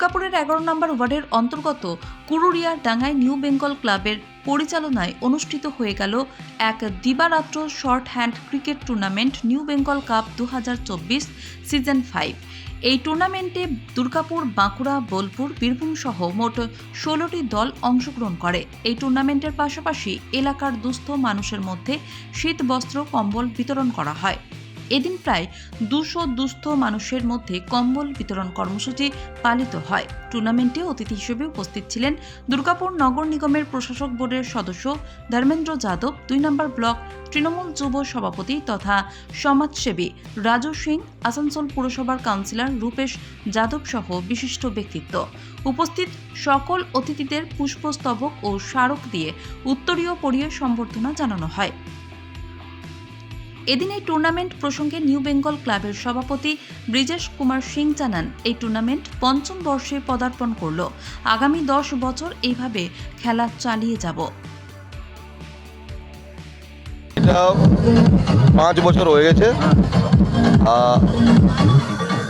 দুর্গাপুরের এগারো নম্বর ওয়ার্ডের অন্তর্গত কুরুরিয়া ডাঙ্গায় নিউ বেঙ্গল ক্লাবের পরিচালনায় অনুষ্ঠিত হয়ে গেল এক দিবারাত্র short hand cricket tournament new Bengal cup দু হাজার চব্বিশ সিজন ফাইভ। এই টুর্নামেন্টে দুর্গাপুর, বাঁকুড়া, বোলপুর, বীরভূম সহ মোট ষোলোটি দল অংশগ্রহণ করে। এই টুর্নামেন্টের পাশাপাশি এলাকার দুস্থ মানুষের মধ্যে শীত বস্ত্র কম্বল বিতরণ করা হয়। এদিন প্রায় দুশো দুস্থ মানুষের মধ্যে কম্বল বিতরণ কর্মসূচি পালিত হয়। টুর্নামেন্টে অতিথি হিসেবে উপস্থিত ছিলেন দুর্গাপুর নগর নিগমের প্রশাসক বোর্ডের সদস্য ধর্মেন্দ্র যাদব, দুই নম্বর ব্লক তৃণমূল যুব সভাপতি তথা সমাজসেবী রাজু সিং, আসানসোল পুরসভার কাউন্সিলর রূপেশ যাদব সহ বিশিষ্ট ব্যক্তিত্ব। উপস্থিত সকল অতিথিদের পুষ্পস্তবক ও স্মারক দিয়ে উত্তরীয় পরিয়ে সম্বর্ধনা জানানো হয়। এদিন এই টুর্নামেন্ট প্রসঙ্গে নিউ বেঙ্গল ক্লাবের সভাপতি ব্রিজেশ কুমার সিং জানান, এই টুর্নামেন্ট পঞ্চম বর্ষে পদার্পণ করল। আগামী দশ বছর এইভাবে খেলা চালিয়ে যাব। পাঁচ বছর হয়ে গেছে।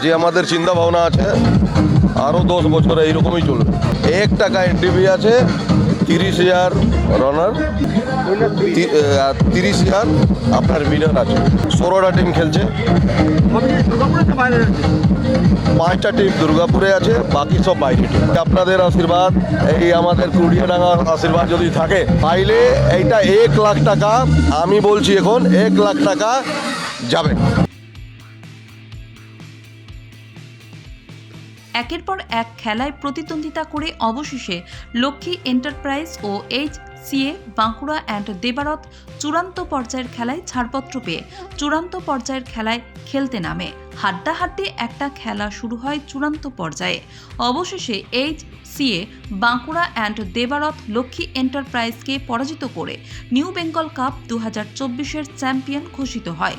যে আমাদের চিন্তা ভাবনা আছে, আরও দশ বছর এইরকমই চলবে। এক টাকা এন্ট্রি আছে তিরিশ হাজার রানার তিরিশ হাজার আপনার উইনার আছে। ষোলোটা টিম খেলছে। পাঁচটা টিম দুর্গাপুরে আছে, বাকি সব বাইরে টিম আপনাদের আশীর্বাদ, এই আমাদের কুড়িয়াডাঙ্গার আশীর্বাদ যদি থাকে, তাইলে এইটা এক লাখ টাকা, আমি বলছি এখন, এক লাখ টাকা যাবে। একের পর এক খেলায় প্রতিদ্বন্দ্বিতা করে অবশেষে Lakshmi enterprise O H CA Bankura and Debarata চূড়ান্ত পর্যায়ের খেলায় ছাড়পত্র পেয়ে চূড়ান্ত পর্যায়ের খেলায় খেলতে নামে। হাড্ডাহাড্ডি একটা খেলা শুরু হয় চূড়ান্ত পর্যায়ে। অবশেষে H CA Bankura and Debarata Lakshmi এন্টারপ্রাইজকে পরাজিত করে নিউ বেঙ্গল কাপ দু হাজার চব্বিশের চ্যাম্পিয়ন ঘোষিত হয়।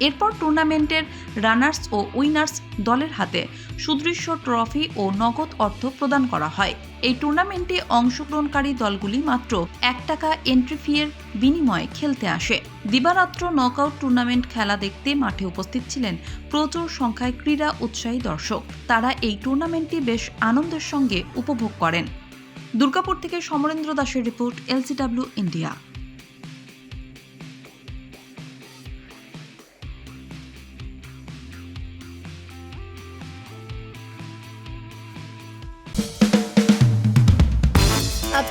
এরপর টুর্নামেন্টের রানার্স ও উইনার্স দলের হাতে সুদৃশ্য ট্রফি ও নগদ অর্থ প্রদান করা হয়। এই টুর্নামেন্টে অংশগ্রহণকারী দলগুলি মাত্র এক টাকা এন্ট্রি ফিয়ের বিনিময়ে খেলতে আসে। দিবারাত্র নকআউট টুর্নামেন্ট খেলা দেখতে মাঠে উপস্থিত ছিলেন প্রচুর সংখ্যায় ক্রীড়া উৎসাহী দর্শক। তারা এই টুর্নামেন্টটি বেশ আনন্দের সঙ্গে উপভোগ করেন। দুর্গাপুর থেকে সমরেন্দ্র দাসের report, LCW, India.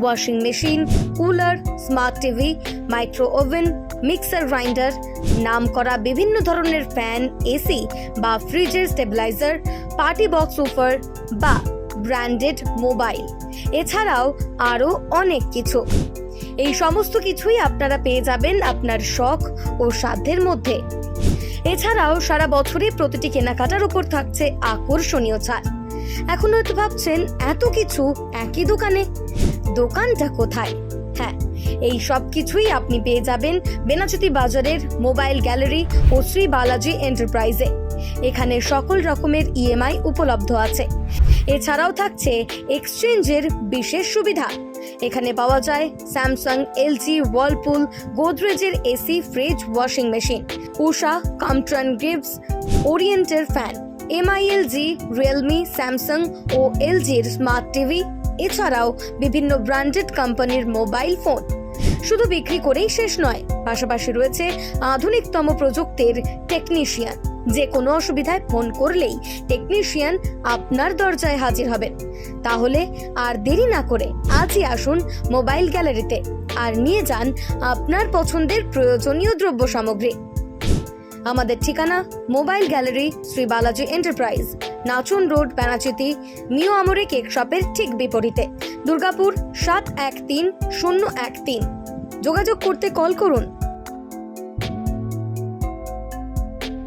washing machine cooler smart TV micro oven mixer grinder নাম করা বিভিন্ন ধরনের ফ্যান এসি বা ফ্রিজের স্টেবিলাইজার পার্টি বক্স সুপার বা ব্র্যান্ডেড মোবাইল এছাড়াও আরও অনেক কিছু। এই সমস্ত কিছুই আপনারা পেয়ে যাবেন আপনার শখ ও সাধ্যের মধ্যে। এছাড়াও সারা বছরই প্রতিটি কেনাকাটার উপর থাকছে আকর্ষণীয় ছাড়। এখন হয়তো ভাবছেন, এত কিছু একই দোকানে? দোকানটা কোথায়? হ্যাঁ এই সব কিছুই আপনি পেয়ে যাবেন বেনাচতি বাজারের মোবাইল গ্যালারি ও শ্রী বালাজি এন্টারপ্রাইজে। এখানে সকল রকমের ইএমআই উপলব্ধ আছে। এছাড়াও থাকছে এক্সচেঞ্জের বিশেষ সুবিধা। এখানে পাওয়া যায় Samsung, LG Whirlpool গোদরেজের AC, fridge, washing machine, Usha, কামট্রান গিভস, ওরিয়েন্টের ফ্যান এমআইএলজি রিয়েলমি, স্যামসাং ও এলজির স্মার্ট টিভি এছাড়াও বিভিন্ন ব্র্যান্ডেড কোম্পানির মোবাইল ফোন। শুধু বিক্রি করেই শেষ নয়, পাশাপাশি রয়েছে আধুনিকতম প্রযুক্তির টেকনিশিয়ান। যে কোনো অসুবিধায় ফোন করলেই টেকনিশিয়ান আপনার দরজায় হাজির হবেন। তাহলে আর দেরি না করে আজই আসুন মোবাইল গ্যালারিতে আর নিয়ে যান আপনার পছন্দের প্রয়োজনীয় দ্রব্য সামগ্রী আমাদের ঠিকানা mobile gallery Shri Balaji enterprise, নাচুন road, প্যানাচিতি, মিও আমরে কেক শপের ঠিক বিপরীতে। দুর্গাপুর সাত এক তিন শূন্য এক তিন। যোগাযোগ করতে কল করুন